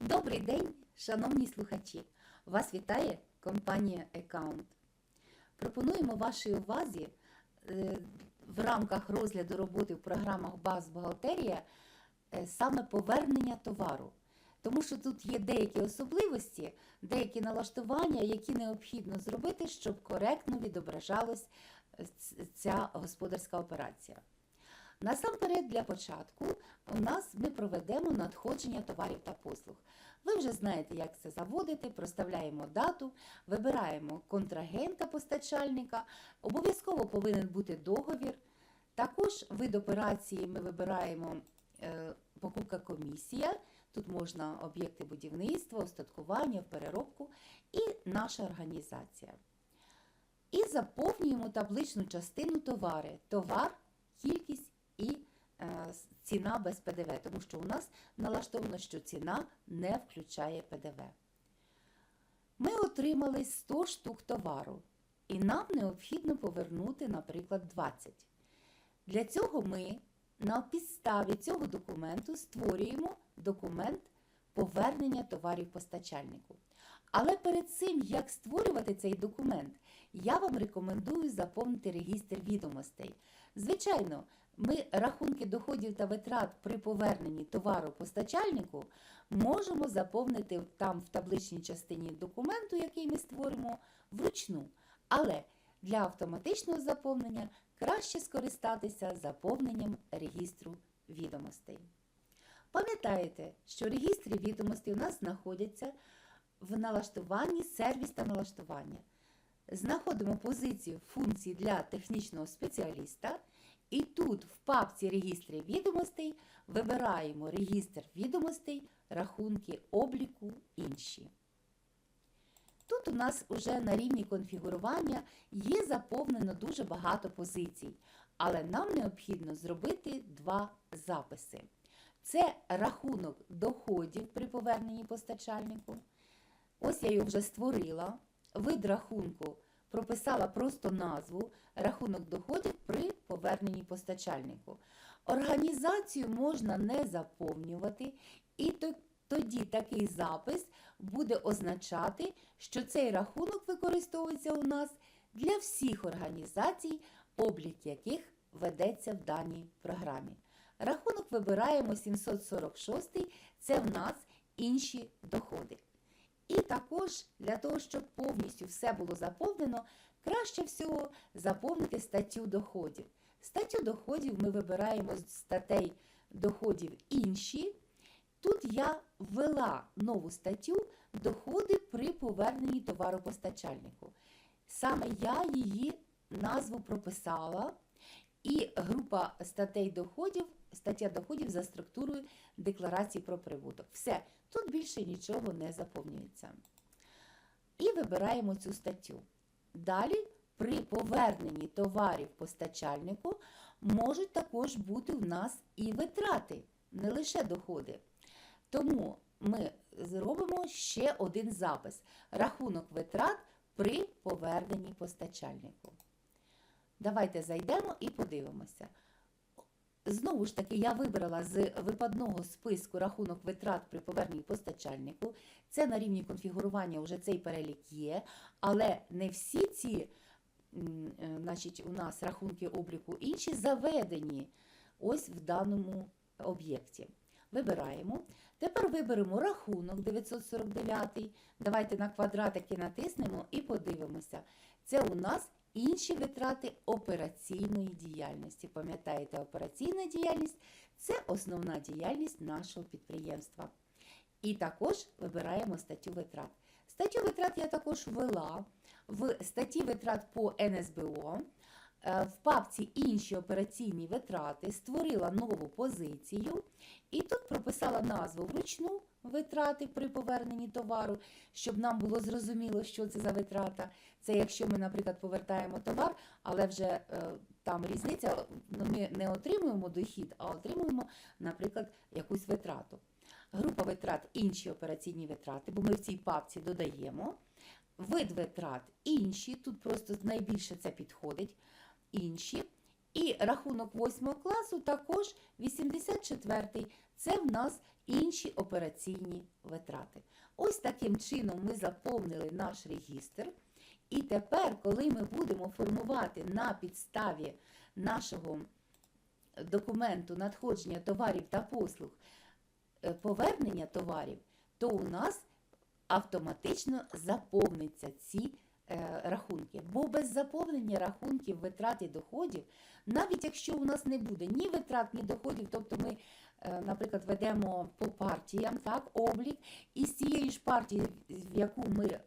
Добрий день, шановні слухачі! Вас вітає компанія Account. Пропонуємо вашій увазі е, в рамках розгляду роботи в програмах Баз Бухгалтерія е, саме повернення товару. Тому що тут є деякі особливості, деякі налаштування, які необхідно зробити, щоб коректно відображалась е, ця господарська операція. Насамперед, для початку у нас ми проведемо надходження товарів та послуг. Ви вже знаєте, як це заводити, проставляємо дату, вибираємо контрагента постачальника, обов'язково повинен бути договір. Також вид операції ми вибираємо е, покупка комісія. Тут можна об'єкти будівництва, остаткування, переробку і наша організація. І заповнюємо табличну частину товари. Товар, кількість і е, ціна без ПДВ, тому що у нас налаштовано, що ціна не включає ПДВ. Ми отримали 100 штук товару, і нам необхідно повернути, наприклад, 20. Для цього ми на підставі цього документу створюємо документ повернення товарів постачальнику. Але перед цим, як створювати цей документ, я вам рекомендую заповнити регістр відомостей. Звичайно, ми рахунки доходів та витрат при поверненні товару постачальнику можемо заповнити там в табличній частині документу, який ми створимо, вручну. Але для автоматичного заповнення краще скористатися заповненням регістру відомостей. Пам'ятаєте, що регістри відомостей у нас знаходяться в налаштуванні сервіс та налаштування. Знаходимо позицію функції для технічного спеціаліста, і тут в папці регістри відомостей вибираємо регістр відомостей, рахунки обліку інші. Тут у нас вже на рівні конфігурування є заповнено дуже багато позицій, але нам необхідно зробити два записи. Це рахунок доходів при поверненні постачальнику. Ось я його вже створила. Вид рахунку прописала просто назву рахунок доходів при поверненні постачальнику. Організацію можна не заповнювати, і тоді такий запис буде означати, що цей рахунок використовується у нас для всіх організацій, облік яких ведеться в даній програмі. Рахунок вибираємо 746, це в нас інші доходи. І також для того, щоб повністю все було заповнено, краще всього заповнити статтю доходів. Статтю доходів ми вибираємо з статей доходів інші. Тут я ввела нову статтю доходи при поверненні товаропостачальнику. Саме я її назву прописала, і група статей доходів, стаття доходів за структурою декларації про прибуток. Все, тут більше нічого не заповнюється. І вибираємо цю статтю. Далі, при поверненні товарів постачальнику, можуть також бути в нас і витрати, не лише доходи. Тому ми зробимо ще один запис: рахунок витрат при поверненні постачальнику. Давайте зайдемо і подивимося. Знову ж таки, я вибрала з випадного списку рахунок витрат при поверненні постачальнику. Це на рівні конфігурування вже цей перелік є, але не всі ці е, значить, у нас рахунки обліку інші заведені ось в даному об'єкті. Вибираємо. Тепер виберемо рахунок 949. Давайте на квадратики натиснемо і подивимося. Це у нас інші витрати операційної діяльності. Пам'ятаєте, операційна діяльність це основна діяльність нашого підприємства. І також вибираємо статтю витрат. Статтю витрат я також ввела в статті витрат по НСБО. Е, В папці інші операційні витрати створила нову позицію і тут прописала назву вручну витрати при поверненні товару, щоб нам було зрозуміло, що це за витрата. Це якщо ми, наприклад, повертаємо товар, але вже е, там різниця, ну, ми не отримуємо дохід, а отримуємо, наприклад, якусь витрату. Група витрат інші операційні витрати, бо ми в цій папці додаємо. Вид витрат інші, тут просто найбільше це підходить. Інші. І рахунок 8 класу також 84-й. Це в нас інші операційні витрати. Ось таким чином ми заповнили наш регістр. І тепер, коли ми будемо формувати на підставі нашого документу надходження товарів та послуг е, повернення товарів, то у нас автоматично заповниться ці рахунки. Бо без заповнення рахунків витрат і доходів, навіть якщо у нас не буде ні витрат, ні доходів, тобто ми, е, наприклад, ведемо по партіям так, облік, і з цієї ж партії, в яку ми е,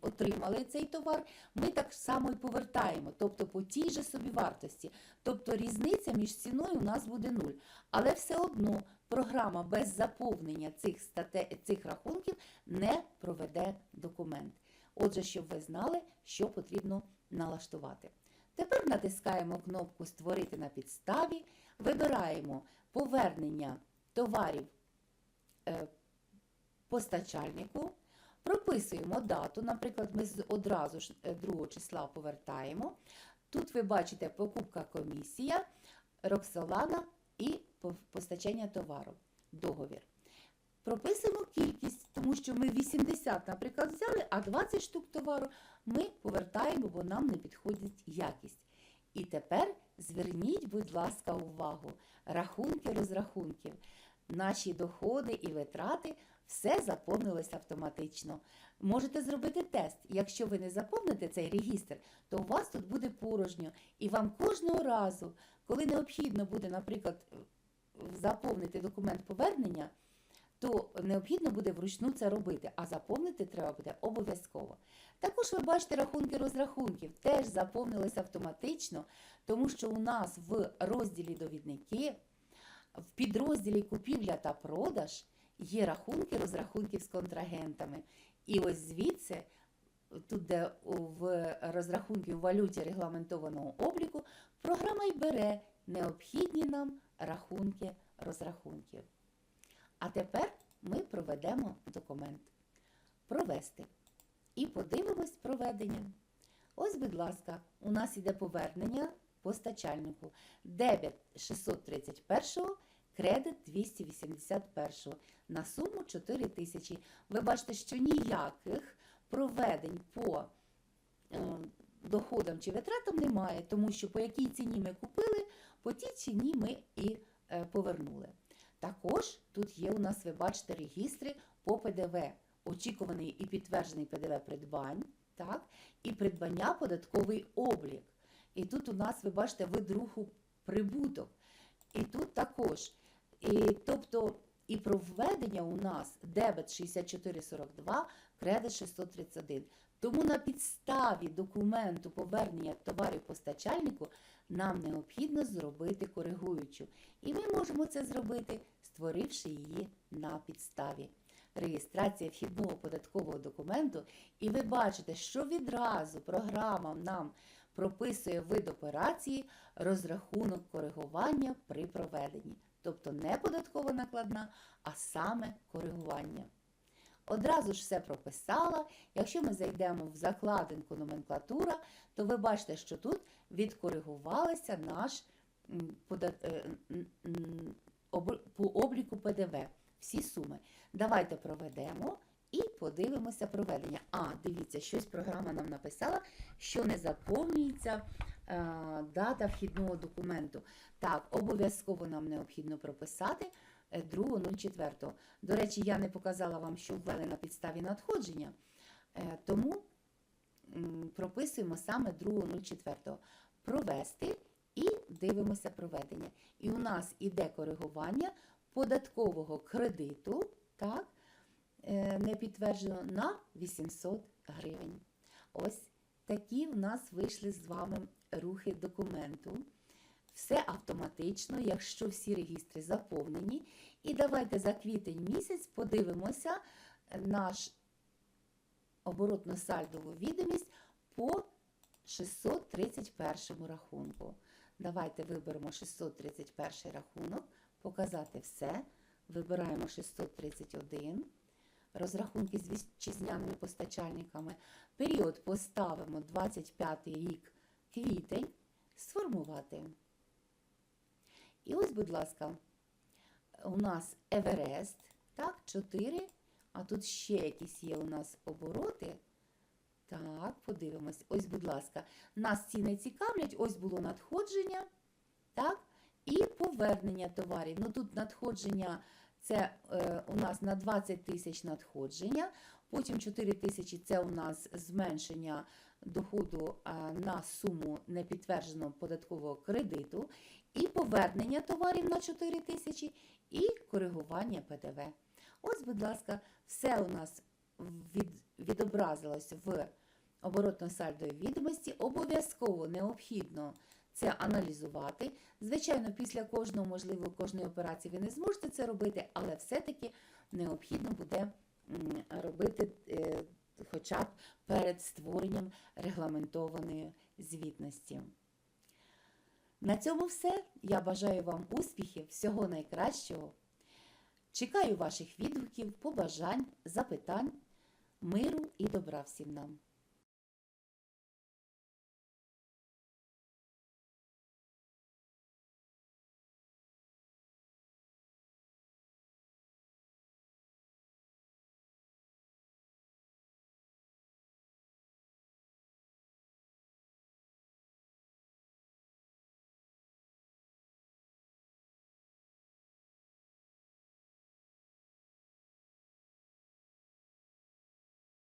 отримали цей товар, ми так само і повертаємо, тобто по тій же собі вартості. Тобто різниця між ціною у нас буде нуль. Але все одно програма без заповнення цих, стате, цих рахунків не проведе документ. Отже, щоб ви знали, що потрібно налаштувати. Тепер натискаємо кнопку Створити на підставі, вибираємо повернення товарів е, постачальнику, прописуємо дату, наприклад, ми одразу ж е, 2 числа повертаємо. Тут ви бачите покупка комісія, Роксолана і постачання товару, договір. Прописуємо кількість, тому що ми 80, наприклад, взяли, а 20 штук товару ми повертаємо, бо нам не підходить якість. І тепер зверніть, будь ласка, увагу, рахунки розрахунків. Наші доходи і витрати все заповнилось автоматично. Можете зробити тест. Якщо ви не заповните цей регістр, то у вас тут буде порожньо. І вам кожного разу, коли необхідно буде, наприклад, заповнити документ повернення, то необхідно буде вручну це робити, а заповнити треба буде обов'язково. Також ви бачите рахунки розрахунків, теж заповнились автоматично, тому що у нас в розділі довідники, в підрозділі купівля та продаж є рахунки розрахунків з контрагентами. І ось звідси, тут, де в розрахунки в валюті регламентованого обліку, програма й бере необхідні нам рахунки розрахунків. А тепер ми проведемо документ. Провести. І подивимось проведення. Ось, будь ласка, у нас іде повернення постачальнику. Дебет 631, кредит 281 на суму 4 тисячі. Ви бачите, що ніяких проведень по е, доходам чи витратам немає, тому що по якій ціні ми купили, по тій ціні ми і е, повернули. Також тут є у нас, ви бачите, регістри по ПДВ, очікуваний і підтверджений ПДВ придбань, так, і придбання податковий облік. І тут у нас, ви бачите, вид руху прибуток. І тут також. І, тобто, і про введення у нас дебет 6442, кредит 631. Тому на підставі документу повернення товарів постачальнику нам необхідно зробити коригуючу. І ми можемо це зробити, створивши її на підставі. Реєстрація вхідного податкового документу, і ви бачите, що відразу програма нам прописує вид операції, розрахунок коригування при проведенні. Тобто не податкова накладна, а саме коригування. Одразу ж все прописала. Якщо ми зайдемо в закладинку номенклатура, то ви бачите, що тут відкоригувалися наш м, е, по обліку ПДВ. Всі суми. Давайте проведемо і подивимося проведення. А, дивіться, щось програма нам написала, що не заповнюється е, дата вхідного документу. Так, обов'язково нам необхідно прописати е, 2.04. До речі, я не показала вам, що ввели на підставі надходження, е, тому м, прописуємо саме 2.04. Провести і дивимося проведення. І у нас іде коригування податкового кредиту, так, е, не підтверджено на 800 гривень. Ось такі в нас вийшли з вами рухи документу. Все автоматично, якщо всі регістри заповнені. І давайте за квітень місяць подивимося наш оборотно-сальдову відомість по 631 рахунку. Давайте виберемо 631 рахунок, показати все. Вибираємо 631. Розрахунки з вітчизняними постачальниками. Період поставимо 25 рік квітень. Сформувати. І ось, будь ласка, у нас Еверест, так, 4, а тут ще якісь є у нас обороти. Так, подивимось. Ось, будь ласка, нас ці не цікавлять, ось було надходження, так, і повернення товарів. Ну тут надходження це е, у нас на 20 тисяч надходження, потім 4 тисячі це у нас зменшення доходу на суму непідтвердженого податкового кредиту, і повернення товарів на 4 тисячі, і коригування ПДВ. Ось, будь ласка, все у нас від, відобразилось в оборотно-сальдовій відомості. Обов'язково необхідно це аналізувати. Звичайно, після кожного, можливо, кожної операції ви не зможете це робити, але все-таки необхідно буде робити е, хоча б перед створенням регламентованої звітності. На цьому все. Я бажаю вам успіхів, всього найкращого. Чекаю ваших відгуків, побажань, запитань, миру і добра всім нам.